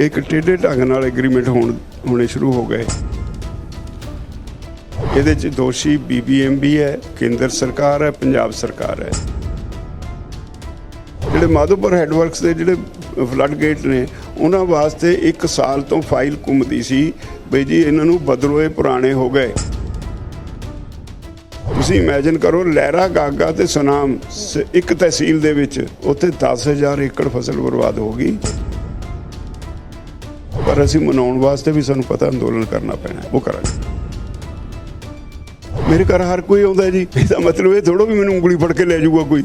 ਇੱਕ ਟੇਢੇ ਢੰਗ ਨਾਲ ਐਗਰੀਮੈਂਟ ਹੋਣ, ਹੋਣੇ ਸ਼ੁਰੂ ਹੋ ਗਏ। ਇਹਦੇ ਚ ਦੋਸ਼ੀ ਬੀਬੀਐਮਬੀ ਹੈ, ਕੇਂਦਰ ਸਰਕਾਰ ਹੈ, ਪੰਜਾਬ ਸਰਕਾਰ ਹੈ। ਜਿਹੜੇ ਮਾਧੋਪੁਰ ਹੈਡਵਰਕਸ ਦੇ ਜਿਹੜੇ ਫਲੱਡ ਗੇਟ ਨੇ, ਉਹਨਾਂ ਵਾਸਤੇ 1 ਸਾਲ ਤੋਂ ਫਾਈਲ ਘੁੰਮਦੀ ਸੀ ਬਈ ਜੀ ਇਹਨਾਂ ਨੂੰ ਬਦਲੋਏ ਪੁਰਾਣੇ ਹੋ ਗਏ। ਤੁਸੀਂ ਇਮੇਜਿਨ ਕਰੋ, ਲਹਿਰਾ, ਗਾਗਾ ਤੇ ਸੁਨਾਮ ਸ- ਇੱਕ ਤਹਿਸੀਲ ਦੇ ਵਿੱਚ ਉੱਥੇ 10000 ਏਕੜ ਫਸਲ ਬਰਬਾਦ ਹੋ ਗਈ। ਪਰ ਅਸੀਂ ਮਨਾਉਣ ਵਾਸਤੇ ਵੀ ਸਾਨੂੰ ਪਤਾ ਅੰਦੋਲਨ ਕਰਨਾ ਪੈਣਾ ਉਹ ਕਰਾਂਗੇ। ਮੇਰੇ ਘਰ ਹਰ ਕੋਈ ਆਉਂਦਾ ਜੀ। ਇਹਦਾ ਮਤਲਬ ਇਹ ਥੋੜੋ ਵੀ ਮੈਨੂੰ ਉਂਗਲੀ ਫੜ ਕੇ ਲੈ ਜਾਊਗਾ ਕੋਈ।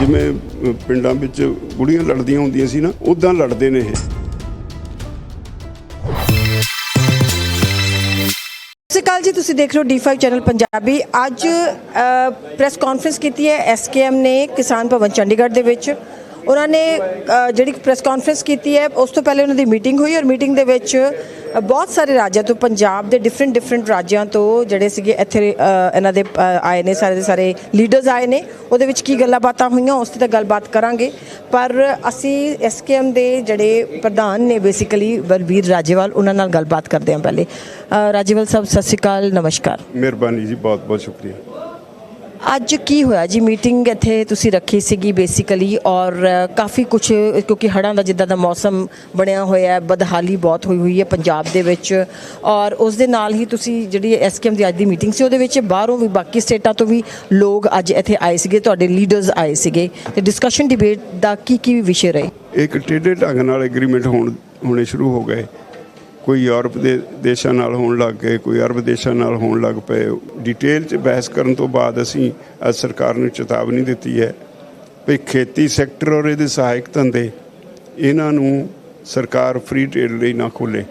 ਜਿਵੇਂ ਪਿੰਡਾਂ ਵਿੱਚ ਬੁੜੀਆਂ ਲੜਦੀਆਂ ਹੁੰਦੀਆਂ ਸੀ ਨਾ ਉਦਾਂ ਲੜਦੇ ਨੇ ਇਹ। ਸਤਿ ਸ਼੍ਰੀ ਅਕਾਲ ਜੀ, ਤੁਸੀਂ ਦੇਖ ਰਹੇ ਹੋ D5 ਚੈਨਲ ਪੰਜਾਬੀ। ਅੱਜ ਪ੍ਰੈਸ ਕਾਨਫਰੰਸ ਕੀਤੀ ਹੈ ਐਸਕੇਐਮ ਨੇ ਕਿਸਾਨ ਭਵਨ ਚੰਡੀਗੜ੍ਹ ਦੇ ਵਿੱਚ। ਉਹਨਾਂ ਨੇ ਜਿਹੜੀ ਪ੍ਰੈਸ ਕਾਨਫਰੰਸ ਕੀਤੀ ਹੈ, ਉਸ ਤੋਂ ਪਹਿਲੇ ਉਹਨਾਂ ਦੀ ਮੀਟਿੰਗ ਹੋਈ ਔਰ ਮੀਟਿੰਗ ਦੇ ਵਿੱਚ ਬਹੁਤ ਸਾਰੇ ਰਾਜਾਂ ਤੋਂ, ਪੰਜਾਬ ਦੇ ਡਿਫਰੈਂਟ ਡਿਫਰੈਂਟ ਰਾਜਾਂ ਤੋਂ ਜਿਹੜੇ ਸੀਗੇ, ਇੱਥੇ ਇਹਨਾਂ ਦੇ ਆਏ ਨੇ, ਸਾਰੇ ਦੇ ਸਾਰੇ ਲੀਡਰਸ ਆਏ ਨੇ। ਉਹਦੇ ਵਿੱਚ ਕੀ ਗੱਲਾਂ ਬਾਤਾਂ ਹੋਈਆਂ, ਉਸ ਤੇ ਤਾਂ ਗੱਲਬਾਤ ਕਰਾਂਗੇ। ਪਰ ਅਸੀਂ ਐਸਕੇਐਮ ਦੇ ਜਿਹੜੇ ਪ੍ਰਧਾਨ ਨੇ ਬੇਸਿਕਲੀ ਬਲਬੀਰ ਰਾਜੇਵਾਲ, ਉਹਨਾਂ ਨਾਲ ਗੱਲਬਾਤ ਕਰਦੇ ਹਾਂ ਪਹਿਲੇ। ਰਾਜੇਵਾਲ ਸਾਹਿਬ, ਸਤਿ ਸ਼੍ਰੀ ਅਕਾਲ, ਨਮਸਕਾਰ। ਮਿਹਰਬਾਨੀ ਜੀ ਬਹੁਤ ਬਹੁਤ ਸ਼ੁਕਰੀਆ। ਅੱਜ ਕੀ ਹੋਇਆ ਜੀ? ਮੀਟਿੰਗ ਇੱਥੇ ਤੁਸੀਂ ਰੱਖੀ ਸੀਗੀ ਬੇਸਿਕਲੀ ਔਰ ਕਾਫੀ ਕੁਝ ਕਿਉਂਕਿ ਹੜ੍ਹਾਂ ਦਾ ਜਿੱਦਾਂ ਦਾ ਮੌਸਮ ਬਣਿਆ ਹੋਇਆ ਹੈ, ਬਦਹਾਲੀ ਬਹੁਤ ਹੋਈ ਹੋਈ ਹੈ ਪੰਜਾਬ ਦੇ ਵਿੱਚ ਔਰ ਉਸ ਦੇ ਨਾਲ ਹੀ ਤੁਸੀਂ ਜਿਹੜੀ ਐਸਕੇਐਮ ਦੀ ਅੱਜ ਦੀ ਮੀਟਿੰਗ ਸੀ, ਉਹਦੇ ਵਿੱਚ ਬਾਹਰੋਂ ਵੀ ਬਾਕੀ ਸਟੇਟਾਂ ਤੋਂ ਵੀ ਲੋਕ ਅੱਜ ਇੱਥੇ ਆਏ ਸੀਗੇ, ਤੁਹਾਡੇ ਲੀਡਰਸ ਆਏ ਸੀਗੇ ਤੇ ਡਿਸਕਸ਼ਨ ਡਿਬੇਟ ਦਾ ਕੀ ਕੀ ਵਿਸ਼ੇ ਰਹੇ? ਇੱਕ ਟੇਢੇ ਢੰਗ ਨਾਲ ਐਗਰੀਮੈਂਟ ਹੋਣ, ਹੋਣੇ ਸ਼ੁਰੂ ਹੋ ਗਏ। ਕੋਈ ਯੂਰਪ ਦੇ ਦੇਸ਼ਾਂ ਨਾਲ ਹੋਣ ਲੱਗ ਗਏ, ਕੋਈ ਅਰਬ ਦੇਸ਼ਾਂ ਨਾਲ ਹੋਣ ਲੱਗ ਪਏ। ਡਿਟੇਲ 'ਚ ਬਹਿਸ ਕਰਨ ਤੋਂ ਬਾਅਦ ਅਸੀਂ ਅੱਜ ਸਰਕਾਰ ਨੂੰ ਚੇਤਾਵਨੀ ਦਿੱਤੀ ਹੈ ਵੀ ਖੇਤੀ ਸੈਕਟਰ ਔਰ ਇਹਦੇ ਸਹਾਇਕ ਧੰਦੇ ਇਹਨਾਂ ਨੂੰ ਸਰਕਾਰ ਫ੍ਰੀ ਟ੍ਰੇਡ ਲਈ ਨਾ ਖੋਲੇ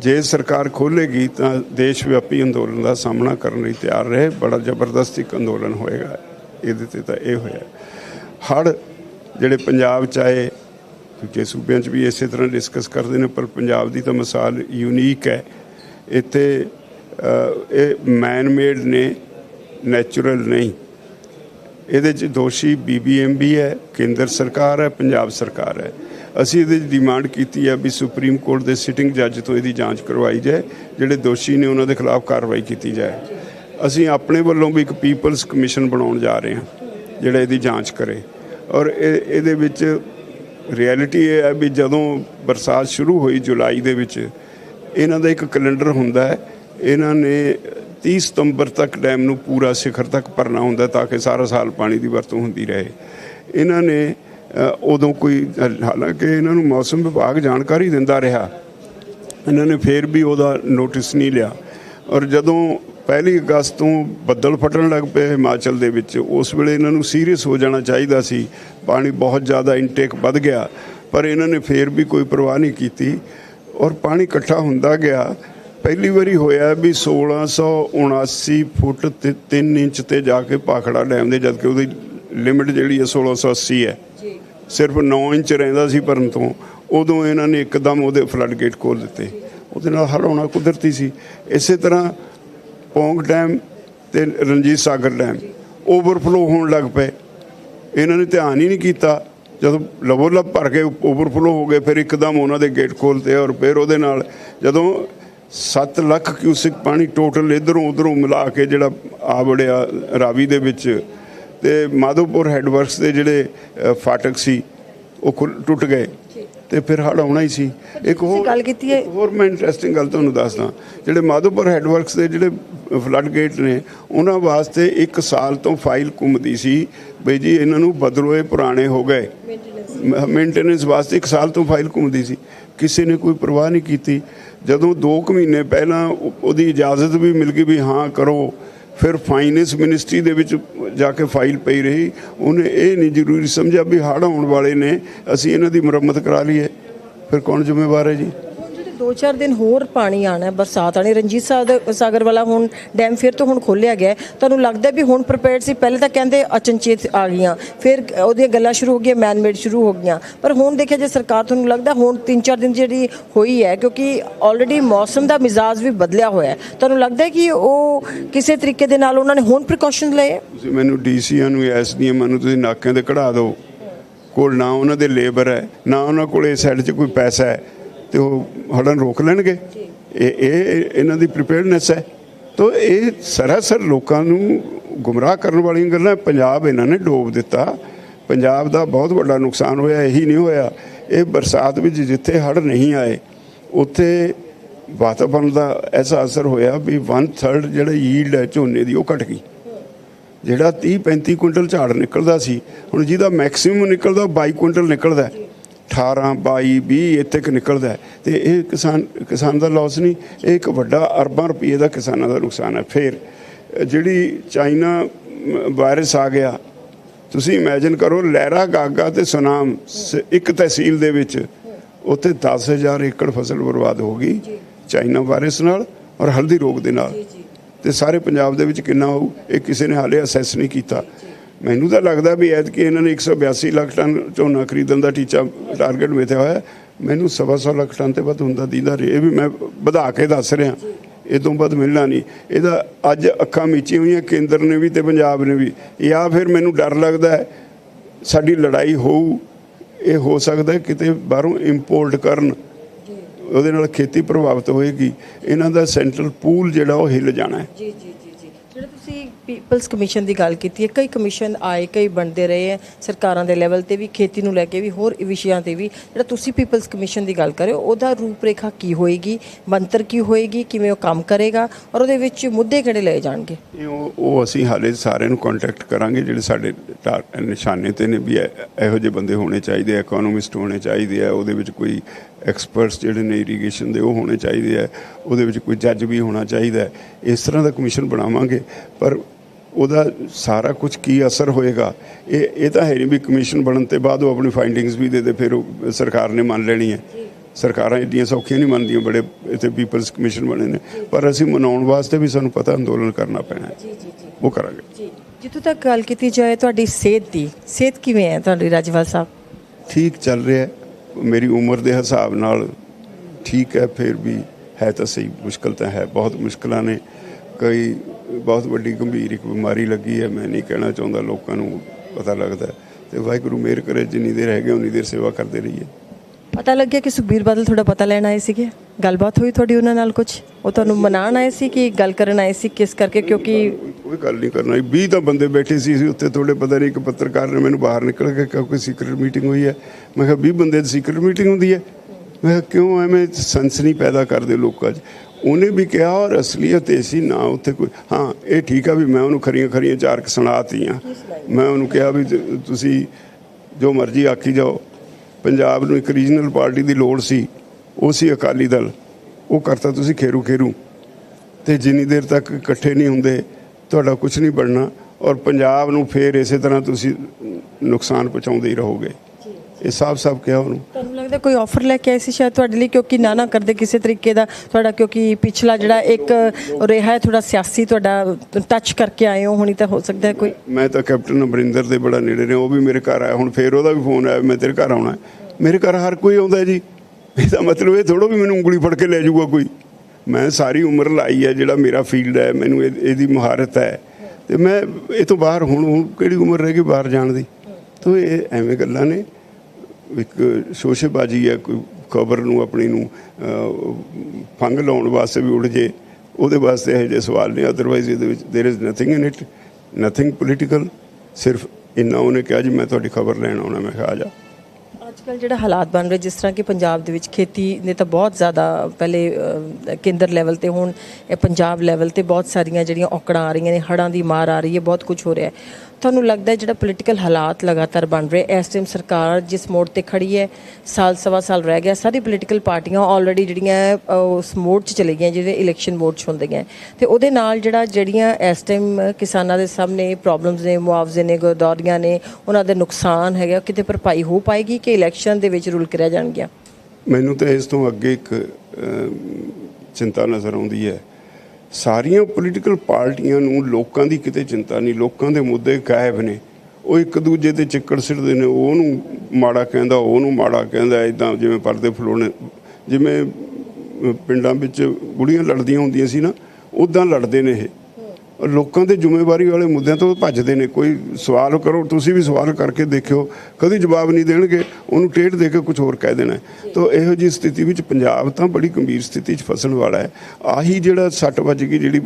ਜੇ ਸਰਕਾਰ ਖੋਲੇਗੀ ਤਾਂ ਦੇਸ਼ ਵਿਆਪੀ ਅੰਦੋਲਨ ਦਾ ਸਾਹਮਣਾ ਕਰਨ ਲਈ ਤਿਆਰ ਰਹੇ। ਬੜਾ ਜ਼ਬਰਦਸਤ ਇੱਕ ਅੰਦੋਲਨ ਹੋਏਗਾ। ਇਹਦੇ ਤੇ ਤਾਂ ਇਹ ਹੋਇਆ। ਹੜ ਜਿਹੜੇ ਪੰਜਾਬ ਚ ਆਏ ਦੂਜੇ ਸੂਬਿਆਂ 'ਚ ਵੀ ਇਸੇ ਤਰ੍ਹਾਂ ਡਿਸਕਸ ਕਰਦੇ ਨੇ, ਪਰ ਪੰਜਾਬ ਦੀ ਤਾਂ ਮਿਸਾਲ ਯੂਨੀਕ ਹੈ। ਇੱਥੇ ਇਹ ਮੈਨ ਮੇਡ ਨੇ ਨੈਚੁਰਲ ਨਹੀਂ। ਇਹਦੇ 'ਚ ਦੋਸ਼ੀ ਬੀਬੀਐਮਬੀ ਹੈ, ਕੇਂਦਰ ਸਰਕਾਰ ਹੈ, ਪੰਜਾਬ ਸਰਕਾਰ ਹੈ। ਅਸੀਂ ਇਹਦੇ 'ਚ ਡਿਮਾਂਡ ਕੀਤੀ ਹੈ ਵੀ ਸੁਪਰੀਮ ਕੋਰਟ ਦੇ ਸਿਟਿੰਗ ਜੱਜ ਤੋਂ ਇਹਦੀ ਜਾਂਚ ਕਰਵਾਈ ਜਾਏ, ਜਿਹੜੇ ਦੋਸ਼ੀ ਨੇ ਉਹਨਾਂ ਦੇ ਖਿਲਾਫ ਕਾਰਵਾਈ ਕੀਤੀ ਜਾਏ। ਅਸੀਂ ਆਪਣੇ ਵੱਲੋਂ ਵੀ ਇੱਕ ਪੀਪਲਸ ਕਮਿਸ਼ਨ ਬਣਾਉਣ ਜਾ ਰਹੇ ਹਾਂ, ਜਿਹੜਾ ਇਹਦੀ ਜਾਂਚ ਕਰੇ। ਔਰ ਇਹ, ਇਹਦੇ ਵਿੱਚ ਰਿਐਲਿਟੀ ਇਹ ਹੈ ਵੀ ਜਦੋਂ ਬਰਸਾਤ ਸ਼ੁਰੂ ਹੋਈ ਜੁਲਾਈ ਦੇ ਵਿੱਚ, ਇਹਨਾਂ ਦਾ ਇੱਕ ਕੈਲੰਡਰ ਹੁੰਦਾ ਹੈ, ਇਹਨਾਂ ਨੇ 30 ਸਤੰਬਰ ਤੱਕ ਡੈਮ ਨੂੰ ਪੂਰਾ ਸਿਖਰ ਤੱਕ ਭਰਨਾ ਹੁੰਦਾ ਤਾਂ ਕਿ ਸਾਰਾ ਸਾਲ ਪਾਣੀ ਦੀ ਵਰਤੋਂ ਹੁੰਦੀ ਰਹੇ। ਇਹਨਾਂ ਨੇ ਉਦੋਂ ਕੋਈ, ਹਾਲਾਂਕਿ ਇਹਨਾਂ ਨੂੰ ਮੌਸਮ ਵਿਭਾਗ ਜਾਣਕਾਰੀ ਦਿੰਦਾ ਰਿਹਾ, ਇਹਨਾਂ ਨੇ ਫੇਰ ਵੀ ਉਹਦਾ ਨੋਟਿਸ ਨਹੀਂ ਲਿਆ। ਔਰ ਜਦੋਂ ਪਹਿਲੀ ਅਗਸਤ ਤੋਂ ਬੱਦਲ ਫਟਣ ਲੱਗ ਪਏ ਹਿਮਾਚਲ ਦੇ ਵਿੱਚ। ਉਸ ਵੇਲੇ ਇਹਨਾਂ ਨੂੰ ਸੀਰੀਅਸ ਹੋ ਜਾਣਾ ਚਾਹੀਦਾ ਸੀ। ਪਾਣੀ ਬਹੁਤ ਜ਼ਿਆਦਾ ਇਨਟੇਕ ਵੱਧ ਗਿਆ ਪਰ ਇਹਨਾਂ ਨੇ ਫੇਰ ਵੀ ਕੋਈ ਪਰਵਾਹ ਨਹੀਂ ਕੀਤੀ ਔਰ ਪਾਣੀ ਇਕੱਠਾ ਹੁੰਦਾ ਗਿਆ। ਪਹਿਲੀ ਵਾਰੀ ਹੋਇਆ ਵੀ 1679 ਫੁੱਟ ਤੇ 3 ਇੰਚ ਤੇ ਜਾ ਕੇ ਪਾਖੜਾ ਡੈਮ ਦੇ ਜਦ ਕਿ ਉਹਦੀ ਲਿਮਿਟ ਜਿਹੜੀ ਹੈ 1680 ਹੈ। ਸਿਰਫ 9 ਇੰਚ ਰਹਿੰਦਾ ਸੀ ਭਰਨ ਤੋਂ। ਉਦੋਂ ਇਹਨਾਂ ਨੇ ਇੱਕਦਮ ਉਹਦੇ ਫਲੱਡ ਗੇਟ ਖੋਲ ਦਿੱਤੇ ਉਹਦੇ ਨਾਲ ਹੜ੍ਹ ਆਉਣਾ ਕੁਦਰਤੀ ਸੀ। ਇਸੇ ਤਰ੍ਹਾਂ ਪੌਂਗ ਡੈਮ ਤੇ ਰਣਜੀਤ ਸਾਗਰ ਡੈਮ, ਓਵਰਫਲੋ ਹੋਣ ਲੱਗ ਪਏ। ਇਹਨਾਂ ਨੇ ਧਿਆਨ ਹੀ ਨਹੀਂ ਕੀਤਾ। ਜਦੋਂ ਲਵੋ ਲੱਭ ਭਰ ਕੇ ਓਵਰਫਲੋ ਹੋ ਗਏ, ਫਿਰ ਇੱਕਦਮ ਉਹਨਾਂ ਦੇ ਗੇਟ ਖੋਲਤੇ ਔਰ ਫਿਰ ਉਹਦੇ ਨਾਲ ਜਦੋਂ 7 ਲੱਖ ਕਿਊਸਿਕ ਪਾਣੀ ਟੋਟਲ ਇਧਰੋਂ ਉਧਰੋਂ ਮਿਲਾ ਕੇ ਜਿਹੜਾ ਆ ਵੜਿਆ ਰਾਵੀ ਦੇ ਵਿੱਚ ਤੇ ਮਾਧੋਪੁਰ ਹੈਡਵਰਕਸ ਦੇ ਜਿਹੜੇ ਫਾਟਕ ਸੀ, ਉਹ ਖੁੱਲ- ਟੁੱਟ ਗਏ। ਤੇ ਫਿਰ ਹੜ੍ਹ ਆਉਣਾ ਹੀ ਸੀ। ਇੱਕ ਹੋਰ ਗੱਲ ਕੀਤੀ ਹੈ- ਇੱਕ ਹੋਰ ਮੈਂ ਇੰਟਰਸਟਿੰਗ ਗੱਲ ਤੁਹਾਨੂੰ ਦੱਸਦਾ। ਜਿਹੜੇ ਮਾਧੋਪੁਰ ਹੈਡਵਰਕਸ ਦੇ ਜਿਹੜੇ ਫਲੱਡ ਗੇਟ ਨੇ ਉਹਨਾਂ ਵਾਸਤੇ 1 ਸਾਲ ਤੋਂ ਫਾਈਲ ਘੁੰਮਦੀ ਸੀ ਬਈ ਜੀ ਇਹਨਾਂ ਨੂੰ ਬਦਲੋ ਇਹ ਪੁਰਾਣੇ ਹੋ ਗਏ। ਮੇਨਟੇਨੈਂਸ ਵਾਸਤੇ 1 ਸਾਲ ਤੋਂ ਫਾਈਲ ਘੁੰਮਦੀ ਸੀ। ਕਿਸੇ ਨੇ ਕੋਈ ਪਰਵਾਹ ਨਹੀਂ ਕੀਤੀ। ਜਦੋਂ 2 ਕੁ ਮਹੀਨੇ ਪਹਿਲਾਂ ਉਹ- ਉਹਦੀ ਇਜਾਜ਼ਤ ਵੀ ਮਿਲ ਗਈ ਵੀ ਹਾਂ ਕਰੋ ਫਿਰ ਫਾਈਨੈਂਸ ਮਿਨਿਸਟਰੀ ਦੇ ਵਿੱਚ ਜਾ ਕੇ ਫਾਈਲ ਪਈ ਰਹੀ। ਉਹਨੇ ਇਹ ਨਹੀਂ ਜ਼ਰੂਰੀ ਸਮਝਿਆ ਵੀ ਹੜ੍ਹ ਆਉਣ ਵਾਲੇ ਨੇ, ਅਸੀਂ ਇਹਨਾਂ ਦੀ ਮੁਰੰਮਤ ਕਰਾ ਲਈਏ। ਫਿਰ ਕੌਣ ਜ਼ਿੰਮੇਵਾਰ ਹੈ ਜੀ? 2-4 ਦਿਨ ਹੋਰ ਪਾਣੀ ਆਣਾ ਹੈ ਬਰਸਾਤ ਆਣੀ ਰਣਜੀਤ ਸਾਗਰ ਸਾਗਰ ਵਾਲਾ ਹੁਣ ਡੈਮ ਫਿਰ ਤੋਂ ਹੁਣ ਖੋਲਿਆ ਗਿਆ ਤੁਹਾਨੂੰ ਲੱਗਦਾ ਵੀ ਹੁਣ ਪ੍ਰਿਪੇਅਰਡ ਸੀ, ਪਹਿਲੇ ਤਾਂ ਕਹਿੰਦੇ ਅਚਨਚੇਤ ਆ ਗਈਆਂ। ਫਿਰ ਉਹਦੀਆਂ ਗੱਲਾਂ ਸ਼ੁਰੂ ਹੋ ਗਈਆਂ ਮੈਨ ਮੇਡ ਸ਼ੁਰੂ ਹੋ ਗਈਆਂ। ਪਰ ਹੁਣ ਦੇਖਿਆ ਜੇ ਸਰਕਾਰ ਤੁਹਾਨੂੰ ਲੱਗਦਾ ਹੁਣ 3-4 ਦਿਨ ਜਿਹੜੀ ਹੋਈ ਹੈ, ਕਿਉਂਕਿ ਆਲਰੇਡੀ ਮੌਸਮ ਦਾ ਮਿਜ਼ਾਜ ਵੀ ਬਦਲਿਆ ਹੋਇਆ ਤੁਹਾਨੂੰ ਲੱਗਦਾ ਕਿ ਉਹ ਕਿਸੇ ਤਰੀਕੇ ਦੇ ਨਾਲ ਉਹਨਾਂ ਨੇ ਹੁਣ ਪ੍ਰੀਕਾਸ਼ਨਸ ਲਏ ਹੈ? ਤੁਸੀਂ ਮੈਨੂੰ ਡੀਸੀਆਂ ਨੂੰ ਐਸਡੀਐਮ ਨੂੰ ਤੁਸੀਂ ਨਾਕਿਆਂ ਤੇ ਕਢਾ ਦਿਓ। ਕੋਲ ਨਾ ਉਹਨਾਂ ਦੇ ਲੇਬਰ ਹੈ, ਨਾ ਉਹਨਾਂ ਕੋਲ ਇਸ ਸਾਈਡ 'ਚ ਕੋਈ ਪੈਸਾ ਹੈ। ਤੇ ਉਹ ਹੜ੍ਹਾਂ ਨੂੰ ਰੋਕ ਲੈਣਗੇ। ਇਹ ਇਹ ਇਹਨਾਂ ਦੀ ਪ੍ਰੀਪੇਅਰਡਨੈਸ ਹੈ। ਤੋ ਇਹ ਸਰਾਸਰ ਲੋਕਾਂ ਨੂੰ ਗੁੰਮਰਾਹ ਕਰਨ ਵਾਲੀਆਂ ਗੱਲਾਂ ਪੰਜਾਬ ਇਹਨਾਂ ਨੇ ਡੋਬ ਦਿੱਤਾ। ਪੰਜਾਬ ਦਾ ਬਹੁਤ ਵੱਡਾ ਨੁਕਸਾਨ ਹੋਇਆ ਇਹੀ ਨਹੀਂ ਹੋਇਆ। ਇਹ ਬਰਸਾਤ ਵਿੱਚ ਜਿੱਥੇ ਹੜ੍ਹ ਨਹੀਂ ਆਏ ਉੱਥੇ ਵਾਤਾਵਰਣ ਦਾ ਐਸਾ ਅਸਰ ਹੋਇਆ ਵੀ 1/3 ਜਿਹੜਾ ਯੀਲਡ ਹੈ ਝੋਨੇ ਦੀ ਉਹ ਘਟ ਗਈ। ਜਿਹੜਾ 30 35 ਕੁਇੰਟਲ ਝਾੜ ਨਿਕਲਦਾ ਸੀ ਹੁਣ ਜਿਹਦਾ ਮੈਕਸਿਮਮ ਨਿਕਲਦਾ ਉਹ 22 ਕੁਇੰਟਲ ਨਿਕਲਦਾ। 18 22 20 ਇੱਥੇ ਕੁ ਨਿਕਲਦਾ। ਤੇ ਇਹ ਕਿਸਾਨ ਕਿਸਾਨ ਦਾ ਲਾਸ ਨਹੀਂ ਇਹ ਇੱਕ ਵੱਡਾ ਅਰਬਾਂ ਰੁਪਏ ਦਾ ਕਿਸਾਨਾਂ ਦਾ ਨੁਕਸਾਨ ਹੈ। ਫਿਰ ਜਿਹੜੀ ਚਾਈਨਾ ਵਾਇਰਸ ਆ ਗਿਆ ਤੁਸੀਂ ਇਮੇਜਿਨ ਕਰੋ ਲਹਿਰਾ ਗਾਗਾ ਤੇ ਸੁਨਾਮ ਇੱਕ ਤਹਿਸੀਲ ਦੇ ਵਿੱਚ ਉੱਥੇ 10000 ਏਕੜ ਫਸਲ ਬਰਬਾਦ ਹੋ ਗਈ ਚਾਈਨਾ ਵਾਇਰਸ ਨਾਲ ਔਰ ਹਲਦੀ ਰੋਗ ਦੇ ਨਾਲ। ਤੇ ਸਾਰੇ ਪੰਜਾਬ ਦੇ ਵਿੱਚ ਕਿੰਨਾ ਹੋਊ ਇਹ ਕਿਸੇ ਨੇ ਹਾਲੇ ਅਸੈਸ ਨਹੀਂ ਕੀਤਾ। ਮੈਨੂੰ ਤਾਂ ਲੱਗਦਾ ਵੀ ਐਤਕੀ ਇਹਨਾਂ ਨੇ 182 ਲੱਖ ਟਨ ਝੋਨਾ ਖਰੀਦਣ ਦਾ ਟੀਚਾ ਟਾਰਗੇਟ ਮਿੱਥਿਆ ਹੋਇਆ। ਮੈਨੂੰ ਸਵਾ ਸੌ ਲੱਖ ਟਨ ਤੇ ਵੱਧ ਹੁੰਦਾ ਦੀਦਾ ਰੇ ਇਹ ਵੀ ਮੈਂ ਵਧਾ ਕੇ ਦੱਸ ਰਿਹਾ। ਇਹ ਤੋਂ ਵੱਧ ਮਿਲਣਾ ਨਹੀਂ। ਇਹਦਾ ਅੱਜ ਅੱਖਾਂ ਮੀਚੀਆਂ ਹੋਈਆਂ, ਕੇਂਦਰ ਨੇ ਵੀ ਤੇ ਪੰਜਾਬ ਨੇ ਵੀ। ਜਾਂ ਫਿਰ ਮੈਨੂੰ ਡਰ ਲੱਗਦਾ ਹੈ, ਸਾਡੀ ਲੜਾਈ ਹੋਊ, ਇਹ ਹੋ ਸਕਦਾ ਕਿਤੇ ਬਾਹਰੋਂ ਇੰਪੋਰਟ ਕਰਨ। ਉਹਦੇ ਨਾਲ ਖੇਤੀ ਪ੍ਰਭਾਵਿਤ ਹੋਏਗੀ। ਇਹਨਾਂ ਦਾ ਸੈਂਟਰਲ ਪੂਲ ਜਿਹੜਾ ਉਹ ਹਿੱਲ ਜਾਣਾ ਹੈ। ਜੀ ਜੀ। ਪੀਪਲਸ ਕਮਿਸ਼ਨ ਦੀ ਗੱਲ ਕੀਤੀ ਹੈ। ਕਈ ਕਮਿਸ਼ਨ ਆਏ, ਕਈ ਬਣਦੇ ਰਹੇ ਹੈ। ਸਰਕਾਰਾਂ ਦੇ ਲੈਵਲ ਤੇ ਵੀ, ਖੇਤੀ ਨੂੰ ਲੈ ਕੇ ਵੀ, ਹੋਰ ਵਿਸ਼ਿਆਂ ਤੇ ਵੀ। ਜਿਹੜਾ ਤੁਸੀਂ ਪੀਪਲਸ ਕਮਿਸ਼ਨ ਦੀ ਗੱਲ ਕਰ ਰਹੇ ਹੋ, ਉਹਦਾ ਰੂਪਰੇਖਾ ਕੀ ਹੋਏਗੀ? ਮੰਤਰ ਕੀ ਹੋਏਗੀ? ਕਿਵੇਂ ਉਹ ਕੰਮ ਕਰੇਗਾ? ਔਰ ਉਹਦੇ ਵਿੱਚ ਮੁੱਦੇ ਕਿਹੜੇ ਲਏ ਜਾਣਗੇ? ਉਹ ਉਹ ਅਸੀਂ ਹਾਲੇ ਸਾਰਿਆਂ ਨੂੰ ਕੰਟੈਕਟ ਕਰਾਂਗੇ, ਜਿਹੜੇ ਸਾਡੇ ਟਾਰ- ਨਿਸ਼ਾਨੇ ਤੇ ਨੇ ਵੀ ਇਹੋ ਜਿਹੇ ਬੰਦੇ ਹੋਣੇ ਚਾਹੀਦੇ ਆ ਇਕਨੋਮਿਸਟ ਹੋਣੇ ਚਾਹੀਦੇ ਆ, ਉਹਦੇ ਵਿੱਚ ਕੋਈ ਐਕਸਪਰਟਸ ਜਿਹੜੇ ਨੇ ਇਰੀਗੇਸ਼ਨ ਦੇ, ਉਹ ਹੋਣੇ ਚਾਹੀਦੇ ਆ, ਉਹਦੇ ਵਿੱਚ ਕੋਈ ਜੱਜ ਵੀ ਹੋਣਾ ਚਾਹੀਦਾ ਇਸ ਤਰ੍ਹਾਂ ਦਾ ਕਮਿਸ਼ਨ ਬਣਾਵਾਂਗੇ, ਪਰ ਉਹਦਾ ਸਾਰਾ ਕੁਝ ਕੀ ਅਸਰ ਹੋਏਗਾ ਇਹ ਇਹ ਤਾਂ ਹੈ ਨਹੀਂ ਵੀ ਕਮਿਸ਼ਨ ਬਣਨ ਤੇ ਬਾਅਦ ਉਹ ਆਪਣੀ ਫਾਈਂਡਿੰਗਸ ਵੀ ਦੇ ਦੇ ਫਿਰ ਉਹ ਸਰਕਾਰ ਨੇ ਮੰਨ ਲੈਣੀ ਹੈ। ਸਰਕਾਰਾਂ ਏਡੀਆਂ ਸੌਖੀਆਂ ਨਹੀਂ ਮੰਨਦੀਆਂ ਬੜੇ ਇੱਥੇ ਪੀਪਲਸ ਕਮਿਸ਼ਨ ਬਣੇ ਨੇ। ਪਰ ਅਸੀਂ ਮਨਾਉਣ ਵਾਸਤੇ ਵੀ ਸਾਨੂੰ ਪਤਾ ਅੰਦੋਲਨ ਕਰਨਾ ਪੈਣਾ ਹੈ। ਉਹ ਕਰਾਂਗੇ। ਜੀ। ਜਿੱਥੋਂ ਤੱਕ ਗੱਲ ਕੀਤੀ ਜਾਏ ਤੁਹਾਡੀ ਸਿਹਤ ਦੀ ਸਿਹਤ ਕਿਵੇਂ ਹੈ ਤੁਹਾਡੀ ਰਾਜਵਾਲ ਸਾਹਿਬ? ਠੀਕ ਚੱਲ ਰਿਹਾ ਹੈ। ਮੇਰੀ ਉਮਰ ਦੇ ਹਿਸਾਬ ਨਾਲ ਠੀਕ ਹੈ ਫਿਰ ਵੀ ਹੈ ਤਾਂ ਸਹੀ ਮੁਸ਼ਕਲ ਤਾਂ ਹੈ ਬਹੁਤ ਮੁਸ਼ਕਲਾਂ ਨੇ। ਕਈ ਬਹੁਤ ਵੱਡੀ ਗੰਭੀਰ ਇੱਕ ਬਿਮਾਰੀ ਲੱਗੀ ਹੈ। ਮੈਂ ਨਹੀਂ ਕਹਿਣਾ ਚਾਹੁੰਦਾ ਲੋਕਾਂ ਨੂੰ ਪਤਾ ਲੱਗਦਾ। ਤੇ ਵਾਹਿਗੁਰੂ ਮਿਹਰ ਕਰੇ ਜਿੰਨੀ ਦੇਰ ਹੈਗੇ ਉਨੀ ਦੇਰ ਸੇਵਾ ਕਰਦੇ ਰਹੀਏ। ਪਤਾ ਲੱਗਿਆ ਕਿ ਸੁਖਬੀਰ ਬਾਦਲ ਤੁਹਾਡਾ ਪਤਾ ਲੈਣ ਆਏ ਸੀਗੇ। ਗੱਲਬਾਤ ਹੋਈ ਤੁਹਾਡੀ ਉਹਨਾਂ ਨਾਲ ਕੁਝ ਉਹ ਤੁਹਾਨੂੰ ਮਨਾਉਣ ਆਏ ਸੀ ਕਿ ਗੱਲ ਕਰਨ ਆਏ ਸੀ ਕਿਸ ਕਰਕੇ? ਕਿਉਂਕਿ ਕੋਈ ਗੱਲ ਨਹੀਂ ਕਰਨਾ 20 ਤਾਂ ਬੰਦੇ ਬੈਠੇ ਸੀ ਸੀ ਉੱਤੇ ਤੁਹਾਡੇ ਪਤਾ ਨਹੀਂ ਇੱਕ ਪੱਤਰਕਾਰ ਨੇ ਮੈਨੂੰ ਬਾਹਰ ਨਿਕਲ ਕੇ ਕਿਹਾ ਕੋਈ ਸੀਕ੍ਰੀਟ ਮੀਟਿੰਗ ਹੋਈ ਹੈ। ਮੈਂ ਕਿਹਾ 20 ਬੰਦੇ ਦੀ ਸੀਕ੍ਰੀਟ ਮੀਟਿੰਗ ਹੁੰਦੀ ਹੈ। ਮੈਂ ਕਿਹਾ ਕਿਉਂ ਐਵੇਂ ਸਨਸਨੀ ਪੈਦਾ ਕਰਦੇ ਲੋਕਾਂ 'ਚ? ਉਹਨੇ ਵੀ ਕਿਹਾ ਔਰ ਅਸਲੀਅਤ ਇਹ ਸੀ ਨਾ ਉੱਥੇ ਕੋਈ ਹਾਂ ਇਹ ਠੀਕ ਆ ਵੀ ਮੈਂ ਉਹਨੂੰ ਖਰੀਆਂ ਖਰੀਆਂ ਚਾਰ ਸੁਣਾਤੀਆਂ ਮੈਂ ਉਹਨੂੰ ਕਿਹਾ ਵੀ ਤੁਸੀਂ ਜੋ ਮਰਜ਼ੀ ਆਖੀ ਜਾਓ। ਪੰਜਾਬ ਨੂੰ ਇੱਕ ਰੀਜਨਲ ਪਾਰਟੀ ਦੀ ਲੋੜ ਸੀ ਉਹ ਸੀ ਅਕਾਲੀ ਦਲ। ਉਹ ਕਰਤਾ ਤੁਸੀਂ ਖੇਰੂ ਖੇਰੂ। ਤੇ ਜਿੰਨੀ ਦੇਰ ਤੱਕ ਇਕੱਠੇ ਨਹੀਂ ਹੁੰਦੇ ਤੁਹਾਡਾ ਕੁਝ ਨਹੀਂ ਬਣਨਾ ਔਰ ਪੰਜਾਬ ਨੂੰ ਫੇਰ ਇਸੇ ਤਰ੍ਹਾਂ ਤੁਸੀਂ ਨੁਕਸਾਨ ਪਹੁੰਚਾਉਂਦੇ ਹੀ ਰਹੋਗੇ। ਇਹ ਸਾਫ਼-ਸਾਫ਼ ਕਿਹਾ ਉਹਨੂੰ। ਤੁਹਾਨੂੰ ਕੋਈ ਆਫਰ ਲੈ ਕੇ ਆਏ ਸੀ ਸ਼ਾਇਦ ਤੁਹਾਡੇ ਲਈ? ਕਿਉਂਕਿ ਨਾ ਨਾ ਕਰਦੇ ਕਿਸੇ ਤਰੀਕੇ ਦਾ ਤੁਹਾਡਾ, ਕਿਉਂਕਿ ਪਿਛਲਾ ਜਿਹੜਾ ਇੱਕ ਰਿਹਾ ਹੈ ਥੋੜਾ ਸਿਆਸੀ ਤੁਹਾਡਾ ਟੱਚ ਕਰਕੇ ਆਏ ਹੋ, ਹੁਣੀ ਤਾਂ ਹੋ ਸਕਦਾ ਹੈ ਕੋਈ। ਮੈਂ ਤਾਂ ਕੈਪਟਨ ਅਮਰਿੰਦਰ ਦੇ ਬੜਾ ਨੇੜੇ ਨੇ ਉਹ ਵੀ ਮੇਰੇ ਘਰ ਆਇਆ। ਹੁਣ ਫੇਰ ਉਹਦਾ ਵੀ ਫੋਨ ਆਇਆ ਮੈਂ ਤੇਰੇ ਘਰ ਆਉਣਾ ਮੇਰੇ ਘਰ ਹਰ ਕੋਈ ਆਉਂਦਾ ਜੀ। ਇਹਦਾ ਮਤਲਬ ਇਹ ਥੋੜੋ ਵੀ ਮੈਨੂੰ ਉਂਗਲੀ ਫੜ ਕੇ ਲੈ ਜਾਊਗਾ ਕੋਈ। ਮੈਂ ਸਾਰੀ ਉਮਰ ਲਾਈ ਹੈ, ਜਿਹੜਾ ਮੇਰਾ ਫੀਲਡ ਹੈ, ਮੈਨੂੰ ਇਹ- ਇਹਦੀ ਮਹਾਰਤ ਹੈ। ਤੇ ਮੈਂ, ਇਹ ਤੋਂ ਬਾਹਰ ਹੁਣ ਹੁਣ ਕਿਹੜੀ ਉਮਰ ਰਹਿ ਗਈ ਬਾਹਰ ਜਾਣ ਦੀ? ਤੋ ਇਹ ਐਵੇਂ ਗੱਲਾਂ ਨੇ। ਇੱਕ ਸ਼ੋਸ਼ੇਬਾਜ਼ੀ ਹੈ ਕੋਈ ਖਬਰ ਨੂੰ ਆਪਣੀ ਨੂੰ ਅਹ, ਫੰਗ ਲਾਉਣ ਵਾਸਤੇ ਵੀ ਉੱਡ ਜੇ ਉਹਦੇ ਵਾਸਤੇ ਇਹ ਜਿਹੇ ਸਵਾਲ ਨੇ ਅਦਰਵਾਈਜ਼ ਇਹਦੇ ਵਿੱਚ there is nothing in it nothing political ਸਿਰਫ ਇੰਨਾ ਉਹਨੇ ਕਿਹਾ ਜੀ ਮੈਂ ਤੁਹਾਡੀ ਖਬਰ ਲੈਣ ਆਉਣਾ ਮੈਂ ਕਿਹਾ ਆ ਜਾ ਅੱਜ ਕੱਲ ਜਿਹੜਾ ਹਾਲਾਤ ਬਣ ਰਹੇ ਜਿਸ ਤਰ੍ਹਾਂ ਕਿ ਪੰਜਾਬ ਦੇ ਵਿੱਚ ਖੇਤੀ ਨੇ ਤਾਂ ਬਹੁਤ ਜ਼ਿਆਦਾ ਪਹਿਲੇ ਅਹ, ਕੇਂਦਰ ਲੈਵਲ ਤੇ ਹੁਣ ਇਹ ਪੰਜਾਬ ਲੈਵਲ ਤੇ ਬਹੁਤ ਸਾਰੀਆਂ ਜਿਹੜੀਆਂ ਔਕੜਾਂ ਆ ਰਹੀਆਂ ਨੇ ਹੜਾਂ ਦੀ ਮਾਰ ਆ ਰਹੀ ਹੈ ਬਹੁਤ ਕੁਝ ਹੋ ਰਿਹਾ ਹੈ ਤੁਹਾਨੂੰ ਲੱਗਦਾ ਜਿਹੜਾ ਪੋਲੀਟੀਕਲ ਹਾਲਾਤ ਲਗਾਤਾਰ ਬਣ ਰਹੇ, ਇਸ ਟਾਈਮ ਸਰਕਾਰ ਜਿਸ ਮੋੜ ਤੇ ਖੜੀ ਹੈ, ਸਾਲ ਸਵਾ ਸਾਲ ਰਹਿ ਗਿਆ, ਸਾਰੀ ਪੋਲੀਟੀਕਲ ਪਾਰਟੀਆਂ ਆਲਰੇਡੀ ਜਿਹੜੀਆਂ ਉਸ ਮੋੜ 'ਚ ਚਲੇ ਗਈਆਂ ਜਿਹੜੇ ਇਲੈਕਸ਼ਨ ਮੋੜ 'ਚ ਹੁੰਦੀਆਂ ਤੇ ਉਹਦੇ ਨਾਲ ਜਿਹੜਾ ਜਿਹੜੀਆਂ ਇਸ ਟਾਈਮ ਕਿਸਾਨਾਂ ਦੇ ਸਾਹਮਣੇ ਪ੍ਰੋਬਲਮਸ ਨੇ, ਮੁਆਵਜ਼ੇ ਨੇ ਗਰਦੌਰੀਆਂ ਨੇ, ਉਹਨਾਂ ਦੇ ਨੁਕਸਾਨ ਹੈਗਾ ਕਿਤੇ ਭਰਪਾਈ ਹੋ ਪਾਏਗੀ ਕਿ ਇਲੈਕਸ਼ਨ ਦੇ ਵਿੱਚ ਰੂਲ ਕਰਿਆ ਜਾਣਗੀਆਂ? ਮੈਨੂੰ ਤਾਂ ਇਸ ਤੋਂ ਅੱਗੇ ਇੱਕ ਚਿੰਤਾ ਨਜ਼ਰ ਆਉਂਦੀ ਹੈ ਸਾਰੀਆਂ ਪੋਲੀਟੀਕਲ ਪਾਰਟੀਆਂ ਨੂੰ ਲੋਕਾਂ ਦੀ ਕਿਤੇ ਚਿੰਤਾ ਨਹੀਂ, ਲੋਕਾਂ ਦੇ ਮੁੱਦੇ ਗਾਇਬ ਨੇ। ਉਹ ਇੱਕ ਦੂਜੇ ਤੇ ਚਿੱਕੜ ਸਿੱਟਦੇ ਨੇ, ਉਹਨੂੰ ਮਾੜਾ ਕਹਿੰਦਾ, ਉਹਨੂੰ ਮਾੜਾ ਕਹਿੰਦਾ ਇਦਾਂ ਜਿਵੇਂ ਪਰਦੇ ਫਲੋਣੇ। ਜਿਵੇਂ ਪਿੰਡਾਂ ਵਿੱਚ ਬੁੜੀਆਂ ਲੜਦੀਆਂ ਹੁੰਦੀਆਂ ਸੀ ਨਾ ਉਦਾਂ ਲੜਦੇ ਨੇ ਇਹ। ਲੋਕਾਂ ਦੇ ਜ਼ਿੰਮੇਵਾਰੀ ਵਾਲੇ ਮੁੱਦਿਆਂ ਤੋਂ ਭੱਜਦੇ ਨੇ। ਕੋਈ ਸਵਾਲ ਕਰੋ ਤੁਸੀਂ ਵੀ ਸਵਾਲ ਕਰਕੇ ਦੇਖਿਓ। ਕਦੀ ਜਵਾਬ ਨਹੀਂ ਦੇਣਗੇ ਉਹਨੂੰ ਟੇਢ ਦੇ ਕੇ ਕੁਝ ਹੋਰ ਕਹਿ ਦੇਣਾ। ਤਾਂ ਇਹੋ ਜਿਹੀ ਸਥਿਤੀ ਵਿੱਚ ਪੰਜਾਬ ਤਾਂ ਬੜੀ ਗੰਭੀਰ ਸਥਿਤੀ 'ਚ ਫਸਣ ਵਾਲਾ ਹੈ। ਆਹੀ ਜਿਹੜਾ ਸੱਟ ਵੱਜ ਗਈ ਜਿਹੜੀ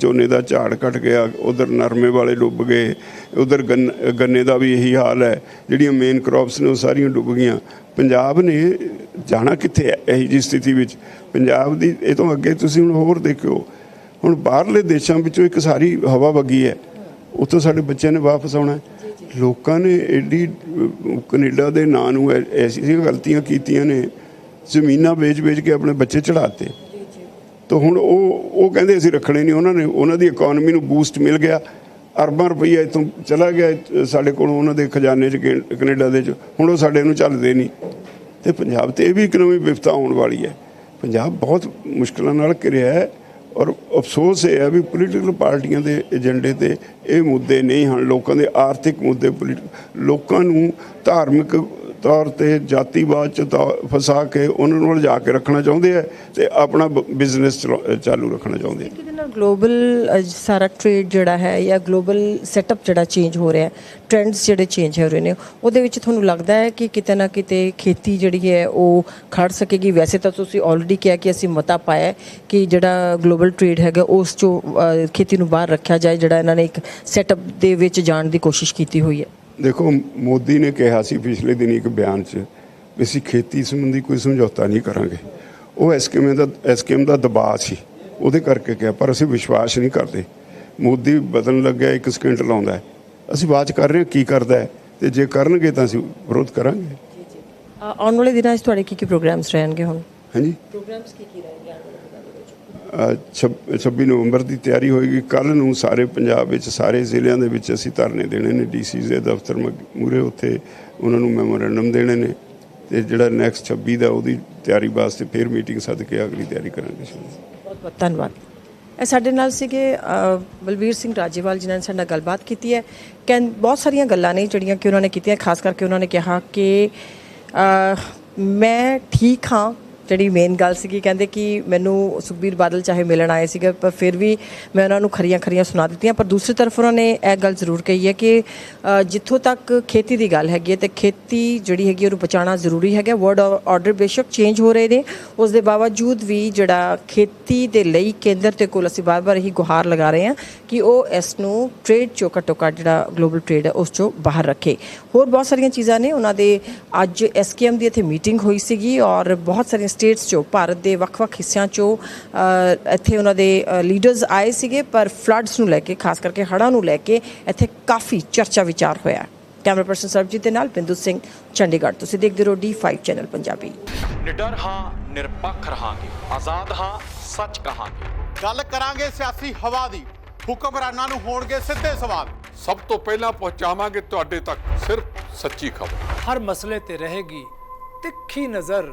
ਝੋਨੇ ਦਾ ਝਾੜ ਘਟ ਗਿਆ ਉਧਰ ਨਰਮੇ ਵਾਲੇ ਡੁੱਬ ਗਏ ਉਧਰ ਗੰਨੇ ਦਾ ਵੀ ਇਹੀ ਹਾਲ ਹੈ। ਜਿਹੜੀਆਂ ਮੇਨ ਕ੍ਰੌਪਸ ਨੇ ਉਹ ਸਾਰੀਆਂ ਡੁੱਬ ਗਈਆਂ। ਪੰਜਾਬ ਨੇ ਜਾਣਾ ਕਿੱਥੇ ਹੈ ਇਹੀ ਜਿਹੀ ਸਥਿਤੀ ਵਿੱਚ? ਪੰਜਾਬ ਦੀ ਇਹ ਤੋਂ ਅੱਗੇ ਤੁਸੀਂ ਹੁਣ ਹੋਰ ਦੇਖਿਓ। ਹੁਣ ਬਾਹਰਲੇ ਦੇਸ਼ਾਂ ਵਿੱਚੋਂ ਇੱਕ ਸਾਰੀ ਹਵਾ ਵਗੀ ਹੈ ਉੱਥੋਂ ਸਾਡੇ ਬੱਚਿਆਂ ਨੇ ਵਾਪਸ ਆਉਣਾ ਹੈ। ਲੋਕਾਂ ਨੇ ਐਡੀ ਕੈਨੇਡਾ ਦੇ ਨਾਂ ਨੂੰ ਐ- ਐਸੀਆਂ ਗਲਤੀਆਂ ਕੀਤੀਆਂ ਨੇ ਜ਼ਮੀਨਾਂ ਵੇਚ-ਵੇਚ ਕੇ ਆਪਣੇ ਬੱਚੇ ਚੜਾਤੇ ਤਾਂ ਹੁਣ ਉਹ ਉਹ ਕਹਿੰਦੇ ਅਸੀਂ ਰੱਖਣੇ ਨਹੀਂ ਉਹਨਾਂ ਨੇ ਉਹਨਾਂ ਦੀ ਇਕਨੋਮੀ ਨੂੰ ਬੂਸਟ ਮਿਲ ਗਿਆ। ਅਰਬਾਂ ਰੁਪਈਆ ਇੱਥੋਂ ਚਲਾ ਗਿਆ ਸਾਡੇ ਕੋਲੋਂ ਉਹਨਾਂ ਦੇ ਖਜ਼ਾਨੇ 'ਚ ਕੈਨੇਡਾ ਦੇ 'ਚ। ਹੁਣ ਉਹ ਸਾਡੇ ਨੂੰ ਚੱਲਦੇ ਨਹੀਂ। ਤੇ ਪੰਜਾਬ ਤੇ ਇਹ ਵੀ ਇਕਨੋਮੀ ਵਿਫਤਾ ਆਉਣ ਵਾਲੀ ਹੈ। ਪੰਜਾਬ ਬਹੁਤ ਮੁਸ਼ਕਲਾਂ ਨਾਲ ਘਿਰਿਆ ਹੈ। ਔਰ ਅਫਸੋਸ ਇਹ ਹੈ ਵੀ ਪੋਲੀਟੀਕਲ ਪਾਰਟੀਆਂ ਦੇ ਏਜੰਡੇ ਤੇ ਇਹ ਮੁੱਦੇ ਨਹੀਂ ਹਨ। ਲੋਕਾਂ ਦੇ ਆਰਥਿਕ ਮੁੱਦੇ ਪੋਲੀਟ- ਲੋਕਾਂ ਨੂੰ ਧਾਰਮਿਕ ਤੌਰ ਤੇ ਜਾਤੀਵਾਦ ਚ ਫਸਾ ਕੇ ਉਹਨਾਂ ਨੂੰ ਲਿਜਾ ਕੇ ਰੱਖਣਾ ਚਾਹੁੰਦੇ ਆ ਤੇ ਆਪਣਾ ਬਿਜ਼ਨਸ ਚਾਲੂ ਰੱਖਣਾ ਚਾਹੁੰਦੇ ਆ। ਕਿਤੇ ਨਾਲ ਗਲੋਬਲ ਸਾਰਾ ਟ੍ਰੇਡ ਜਿਹੜਾ ਹੈ ਜਾਂ ਗਲੋਬਲ ਸੈਟਅਪ ਜਿਹੜਾ ਚੇਂਜ ਹੋ ਰਿਹਾ ਹੈ ਟ੍ਰੈਂਡਸ ਜਿਹੜੇ ਚੇਂਜ ਹੋ ਰਹੇ ਨੇ, ਉਹਦੇ ਵਿੱਚ ਤੁਹਾਨੂੰ ਲੱਗਦਾ ਹੈ ਕਿ ਕਿਤੇ ਨਾ ਕਿਤੇ ਖੇਤੀ ਜਿਹੜੀ ਹੈ ਉਹ ਖੜ ਸਕੇਗੀ? ਵੈਸੇ ਤਾਂ ਤੁਸੀਂ ਆਲਰੇਡੀ ਕਿਹਾ ਕਿ ਅਸੀਂ ਮਤਾ ਪਾਇਆ ਕਿ ਜਿਹੜਾ ਗਲੋਬਲ ਟ੍ਰੇਡ ਹੈਗਾ, ਉਸ ਚੋਂ ਖੇਤੀ ਨੂੰ ਬਾਹਰ ਰੱਖਿਆ ਜਾਏ, ਜਿਹੜਾ ਇਹਨਾਂ ਨੇ ਇੱਕ ਸੈਟਅਪ ਦੇ ਵਿੱਚ ਜਾਣ ਦੀ ਕੋਸ਼ਿਸ਼ ਕੀਤੀ ਹੋਈ ਹੈ। ਦੇਖੋ ਮੋਦੀ ਨੇ ਕਿਹਾ ਸੀ ਪਿਛਲੇ ਦਿਨੀ ਇੱਕ ਬਿਆਨ 'ਚ ਵੀ ਅਸੀਂ ਖੇਤੀ ਸੰਬੰਧੀ ਕੋਈ ਸਮਝੌਤਾ ਨਹੀਂ ਕਰਾਂਗੇ। ਉਹ ਐਸਕੇਐਮ ਦਾ ਐਸਕੇਐਮ ਦਾ ਦਬਾਅ ਸੀ। ਉਹਦੇ ਕਰਕੇ ਕਿਹਾ ਪਰ ਅਸੀਂ ਵਿਸ਼ਵਾਸ ਨਹੀਂ ਕਰਦੇ। ਮੋਦੀ ਬਦਲਣ ਲੱਗਿਆ ਇੱਕ ਸਕਿੰਟ ਲਾਉਂਦਾ ਅਸੀਂ ਬਾਤ ਕਰ ਰਹੇ ਹਾਂ ਕੀ ਕਰਦਾ ਤੇ ਜੇ ਕਰਨਗੇ ਤਾਂ ਅਸੀਂ ਵਿਰੋਧ ਕਰਾਂਗੇ। ਆਉਣ ਵਾਲੇ ਦਿਨਾਂ 'ਚ ਤੁਹਾਡੇ ਕੀ ਕੀ ਪ੍ਰੋਗਰਾਮਸ ਰਹਿਣਗੇ ਹੁਣ? ਹਾਂਜੀ। ਪ੍ਰੋਗਰਾਮਸ ਕੀ ਕੀ ਰਹਿਣਗੇ ਆਉਣ ਵਾਲੇ ਦਿਨਾਂ ਦੇ ਵਿੱਚ ਅ, ਛਬ- 26 ਨਵੰਬਰ ਦੀ ਤਿਆਰੀ ਹੋਏਗੀ। ਕੱਲ ਨੂੰ ਸਾਰੇ ਪੰਜਾਬ ਵਿੱਚ, ਸਾਰੇ ਜ਼ਿਲ੍ਹਿਆਂ ਦੇ ਵਿੱਚ ਅਸੀਂ ਧਰਨੇ ਦੇਣੇ ਨੇ। ਡੀਸੀ ਦੇ ਦਫ਼ਤਰ ਮੂਰੇ ਉੱਥੇ ਉਹਨਾਂ ਨੂੰ ਮੈਮੋਰੈਂਡਮ ਦੇਣੇ ਨੇ ਤੇ ਜਿਹੜਾ ਨੈਕਸਟ 26 ਦਾ ਉਹਦੀ ਤਿਆਰੀ ਵਾਸਤੇ ਫਿਰ ਮੀਟਿੰਗ ਸੱਦ ਕੇ ਅਗਲੀ ਤਿਆਰੀ ਕਰਾਂਗੇ ਬਹੁਤ ਬਹੁਤ ਧੰਨਵਾਦ। ਇਹ ਸਾਡੇ ਨਾਲ ਸੀਗੇ ਬਲਬੀਰ ਸਿੰਘ ਰਾਜੇਵਾਲ, ਜਿਨ੍ਹਾਂ ਨੇ ਸਾਡੇ ਨਾਲ ਗੱਲਬਾਤ ਕੀਤੀ ਹੈ। ਕਹਿੰ, ਬਹੁਤ ਸਾਰੀਆਂ ਗੱਲਾਂ ਨੇ ਜਿਹੜੀਆਂ ਕਿ ਉਹਨਾਂ ਨੇ ਕੀਤੀਆਂ, ਖਾਸ ਕਰਕੇ ਉਹਨਾਂ ਨੇ ਕਿਹਾ ਕਿ ਮੈਂ ਠੀਕ ਹਾਂ ਜਿਹੜੀ ਮੇਨ ਗੱਲ ਸੀਗੀ, ਕਹਿੰਦੇ ਕਿ ਮੈਨੂੰ ਸੁਖਬੀਰ ਬਾਦਲ ਚਾਹੇ ਮਿਲਣ ਆਏ ਸੀਗੇ, ਪਰ ਫਿਰ ਵੀ ਮੈਂ ਉਹਨਾਂ ਨੂੰ ਖਰੀਆਂ ਖਰੀਆਂ ਸੁਣਾ ਦਿੱਤੀਆਂ। ਪਰ ਦੂਸਰੀ ਤਰਫ ਉਹਨਾਂ ਨੇ ਇਹ ਗੱਲ ਜ਼ਰੂਰ ਕਹੀ ਹੈ ਕਿ ਜਿੱਥੋਂ ਤੱਕ ਖੇਤੀ ਦੀ ਗੱਲ ਹੈਗੀ ਹੈ ਤੇ ਖੇਤੀ ਜਿਹੜੀ ਹੈਗੀ ਉਹਨੂੰ ਬਚਾਉਣਾ ਜ਼ਰੂਰੀ ਹੈਗਾ। ਵਰਡ ਆਰਡਰ ਬੇਸ਼ੱਕ ਚੇਂਜ ਹੋ ਰਹੇ ਨੇ। ਉਸ ਦੇ ਬਾਵਜੂਦ ਵੀ ਜਿਹੜਾ ਖੇਤੀ ਦੇ ਲਈ ਕੇਂਦਰ ਤੇ ਕੋਲ ਅਸੀਂ ਬਾਰ-ਬਾਰ ਇਹੀ ਗੁਹਾਰ ਲਗਾ ਰਹੇ ਹਾਂ ਕਿ ਉਹ ਇਸ ਨੂੰ ਟ੍ਰੇਡ ਚੋਂ ਘੱਟੋ ਘੱਟ ਜਿਹੜਾ ਗਲੋਬਲ ਟ੍ਰੇਡ ਹੈ, ਉਸ ਚੋਂ ਬਾਹਰ ਰੱਖੇ। ਹੋਰ ਬਹੁਤ ਸਾਰੀਆਂ ਚੀਜ਼ਾਂ ਨੇ। ਉਹਨਾਂ ਦੇ ਅੱਜ ਐਸਕੇਐਮ ਦੀ ਇੱਥੇ ਮੀਟਿੰਗ ਹੋਈ ਸੀਗੀ ਔਰ ਬਹੁਤ ਸਾਰੀਆਂ ਸਟੇਟਸ ਚੋਂ ਭਾਰਤ ਦੇ ਵੱਖ-ਵੱਖ ਹਿੱਸਿਆਂ ਚੋਂ ਇੱਥੇ ਉਹਨਾਂ ਦੇ ਲੀਡਰਸ ਆਏ ਸੀਗੇ ਪਰ ਫਲੱਡਸ ਨੂੰ ਲੈ ਕੇ ਖਾਸ ਕਰਕੇ ਹੜ੍ਹਾਂ ਨੂੰ ਲੈ ਕੇ ਇੱਥੇ ਕਾਫੀ ਚਰਚਾ ਵਿਚਾਰ ਹੋਇਆ। ਕੈਮਰਾ ਪਰਸਨ ਸਰਬਜੀਤ ਦੇ ਨਾਲ ਬਿੰਦੂ ਸਿੰਘ ਚੰਡੀਗੜ੍ਹ। ਤੁਸੀਂ ਦੇਖਦੇ ਰਹੋ D5 ਚੈਨਲ ਪੰਜਾਬੀ। ਨਿਡਰ ਹਾਂ ਨਿਰਪੱਖ ਰਹਾਂਗੇ। ਆਜ਼ਾਦ ਹਾਂ ਸੱਚ ਕਹਾਂਗੇ। ਗੱਲ ਕਰਾਂਗੇ ਸਿਆਸੀ ਹਵਾ ਦੀ। ਹੁਕਮਰਾਨਾਂ ਨੂੰ ਹੋਣਗੇ ਸਿੱਧੇ ਸਵਾਲ। ਸਭ ਤੋਂ ਪਹਿਲਾਂ ਪਹੁੰਚਾਵਾਂਗੇ ਤੁਹਾਡੇ ਤੱਕ ਸਿਰਫ ਸੱਚੀ ਖਬਰ। ਹਰ ਮਸਲੇ ਤੇ ਰਹੇਗੀ ਤਿੱਖੀ ਨਜ਼ਰ